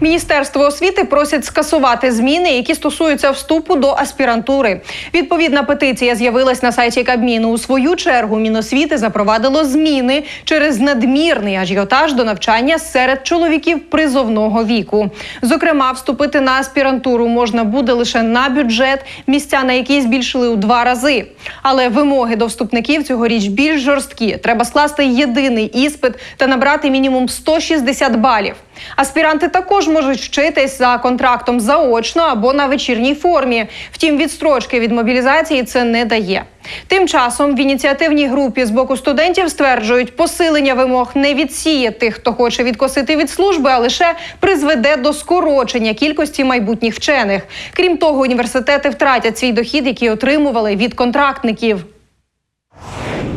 Міністерство освіти просять скасувати зміни, які стосуються вступу до аспірантури. Відповідна петиція з'явилась на сайті Кабміну. У свою чергу Міносвіти запровадило зміни через надмірний ажіотаж до навчання серед чоловіків призовного віку. Зокрема, вступити на аспірантуру можна буде лише на бюджет, місця на які збільшили у два рази. Але вимоги до вступників цьогоріч більш жорсткі. Треба скласти єдиний іспит та набрати мінімум 160 балів. Аспіранти також можуть вчитись за контрактом заочно або на вечірній формі. Втім, відстрочки від мобілізації це не дає. Тим часом в ініціативній групі з боку студентів стверджують, посилення вимог не відсіє тих, хто хоче відкосити від служби, а лише призведе до скорочення кількості майбутніх вчених. Крім того, університети втратять свій дохід, який отримували від контрактників.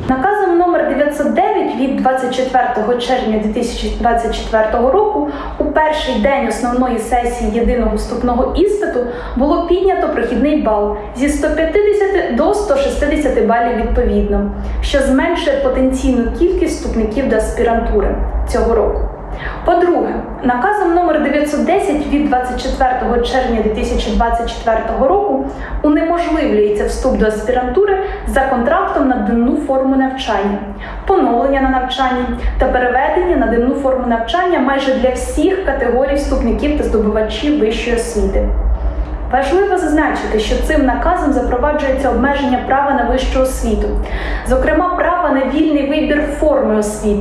909 від 24 червня 2024 року у перший день основної сесії єдиного вступного іспиту було піднято прохідний бал зі 150 до 160 балів відповідно, що зменшує потенційну кількість вступників до аспірантури цього року. По-друге, наказом номер 910 від 24 червня 2024 року унеможливлюється вступ до аспірантури за контрактом на денну форму навчання, поновлення на навчанні та переведення на денну форму навчання майже для всіх категорій вступників та здобувачів вищої освіти. Важливо зазначити, що цим наказом запроваджується обмеження права на вищу освіту, зокрема, права на вільний вибір форми освіти,